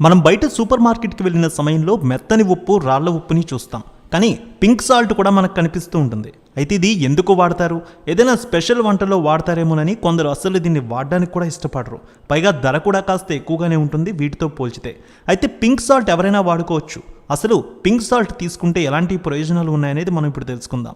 మనం బయట సూపర్ మార్కెట్కి వెళ్ళిన సమయంలో మెత్తని ఉప్పు రాళ్ళ ఉప్పుని చూస్తాం. కానీ పింక్ సాల్ట్ కూడా మనకు కనిపిస్తూ ఉంటుంది. అయితే ఇది ఎందుకు వాడతారు? ఏదైనా స్పెషల్ వంటలో వాడతారేమోనని కొందరు అసలు దీన్ని వాడడానికి కూడా ఇష్టపడరు. పైగా ధర కూడా కాస్త ఎక్కువగానే ఉంటుంది వీటితో పోల్చితే. అయితే పింక్ సాల్ట్ ఎవరైనా వాడుకోవచ్చు. అసలు పింక్ సాల్ట్ తీసుకుంటే ఎలాంటి ప్రయోజనాలు ఉన్నాయనేది మనం ఇప్పుడు తెలుసుకుందాం.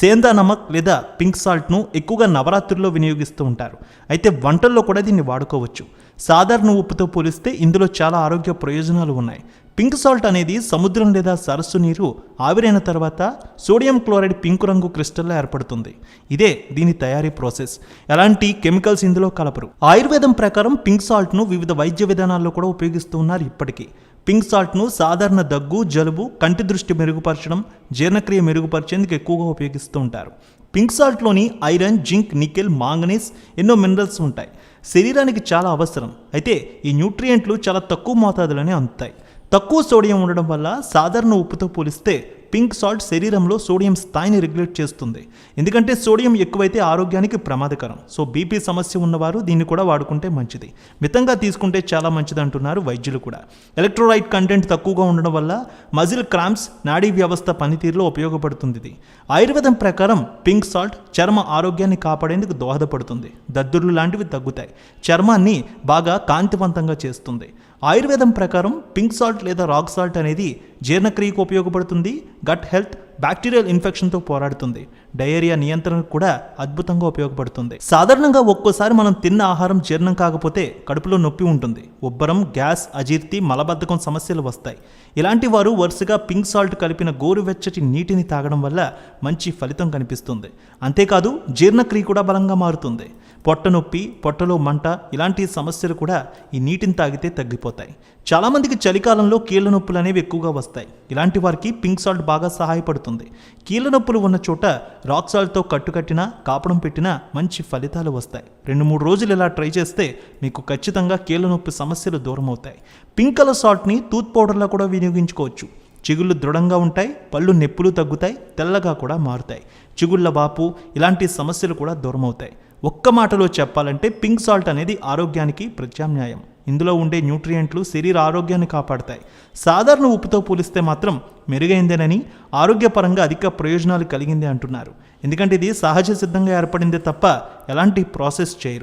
సేందా నమక్ లేదా పింక్ సాల్ట్ను ఎక్కువగా నవరాత్రుల్లో వినియోగిస్తూ ఉంటారు. అయితే వంటల్లో కూడా దీన్ని వాడుకోవచ్చు. సాధారణ ఉప్పుతో పోలిస్తే ఇందులో చాలా ఆరోగ్య ప్రయోజనాలు ఉన్నాయి. పింక్ సాల్ట్ అనేది సముద్రం లేదా సరస్సు నీరు ఆవిరైన తర్వాత సోడియం క్లోరైడ్ పింక్ రంగు క్రిస్టల్లో ఏర్పడుతుంది. ఇదే దీని తయారీ ప్రాసెస్. ఎలాంటి కెమికల్స్ ఇందులో కలపరు. ఆయుర్వేదం ప్రకారం పింక్ సాల్ట్ను వివిధ వైద్య విధానాల్లో కూడా ఉపయోగిస్తూ ఉన్నారు ఇప్పటికీ. పింక్ సాల్ట్ను సాధారణ దగ్గు జలుబు కంటి దృష్టి మెరుగుపరచడం జీర్ణక్రియ మెరుగుపరిచేందుకు ఎక్కువగా ఉపయోగిస్తూ ఉంటారు. పింక్ సాల్ట్లోని ఐరన్ జింక్ నికెల్ మాంగనీస్ ఎన్నో మినరల్స్ ఉంటాయి. శరీరానికి చాలా అవసరం. అయితే ఈ న్యూట్రియంట్లు చాలా తక్కువ మోతాదులోనే అందుతాయి. తక్కువ సోడియం ఉండడం వల్ల సాధారణ ఉప్పుతో పోలిస్తే పింక్ సాల్ట్ శరీరంలో సోడియం స్థాయిని రెగ్యులేట్ చేస్తుంది. ఎందుకంటే సోడియం ఎక్కువైతే ఆరోగ్యానికి ప్రమాదకరం. సో బీపీ సమస్య ఉన్నవారు దీన్ని కూడా వాడుకుంటే మంచిది. మితంగా తీసుకుంటే చాలా మంచిది అంటున్నారు వైద్యులు కూడా. ఎలక్ట్రోలైట్ కంటెంట్ తక్కువగా ఉండడం వల్ల మజిల్ క్రాంప్స్ నాడీ వ్యవస్థ పనితీరులో ఉపయోగపడుతుంది ఇది. ఆయుర్వేదం ప్రకారం పింక్ సాల్ట్ చర్మ ఆరోగ్యాన్ని కాపాడేందుకు దోహదపడుతుంది. దద్దుర్లు లాంటివి తగ్గుతాయి. చర్మాన్ని బాగా కాంతివంతంగా చేస్తుంది. ఆయుర్వేదం ప్రకారం పింక్ సాల్ట్ లేదా రాక్ సాల్ట్ అనేది జీర్ణక్రియకు ఉపయోగపడుతుంది. గట్ హెల్త్ బ్యాక్టీరియల్ ఇన్ఫెక్షన్తో పోరాడుతుంది. డయేరియా నియంత్రణకు కూడా అద్భుతంగా ఉపయోగపడుతుంది. సాధారణంగా ఒక్కోసారి మనం తిన్న ఆహారం జీర్ణం కాకపోతే కడుపులో నొప్పి ఉంటుంది. ఉబ్బరం గ్యాస్ అజీర్తి మలబద్ధకం సమస్యలు వస్తాయి. ఇలాంటి వారు వరుసగా పింక్ సాల్ట్ కలిపిన గోరువెచ్చటి నీటిని తాగడం వల్ల మంచి ఫలితం కనిపిస్తుంది. అంతేకాదు జీర్ణక్రియ కూడా బలంగా మారుతుంది. పొట్ట నొప్పి పొట్టలో మంట ఇలాంటి సమస్యలు కూడా ఈ నీటిని తాగితే తగ్గిపోతాయి. చాలామందికి చలికాలంలో కీళ్ళ నొప్పులు అనేవి ఎక్కువగా వస్తాయి. ఇలాంటి వారికి పింక్ సాల్ట్ బాగా సహాయపడుతుంది. కీళ్ళ నొప్పులు ఉన్న చోట రాక్ సాల్ట్తో కట్టుకట్టినా కాపడం పెట్టినా మంచి ఫలితాలు వస్తాయి. రెండు మూడు రోజులు ఇలా ట్రై చేస్తే మీకు ఖచ్చితంగా కీళ్ళ నొప్పి సమస్యలు దూరం అవుతాయి పింక్ కలర్ సాల్ట్ని టూత్ పౌడర్లా కూడా వినియోగించుకోవచ్చు. చిగుళ్ళు దృఢంగా ఉంటాయి పళ్ళు నొప్పులు తగ్గుతాయి తెల్లగా కూడా మారుతాయి. చిగుళ్ళ బాపు ఇలాంటి సమస్యలు కూడా దూరం అవుతాయి ఒక్క మాటలో చెప్పాలంటే పింక్ సాల్ట్ అనేది ఆరోగ్యానికి ప్రత్యామ్నాయం. ఇందులో ఉండే న్యూట్రియంట్లు శరీర ఆరోగ్యాన్ని కాపాడతాయి. సాధారణ ఉప్పుతో పోలిస్తే మాత్రం మెరుగైందేనని ఆరోగ్యపరంగా అధిక ప్రయోజనాలు కలిగిందే అంటున్నారు. ఎందుకంటే ఇది సహజ సిద్ధంగా ఏర్పడిందే తప్ప ఎలాంటి ప్రాసెస్ చేయరు.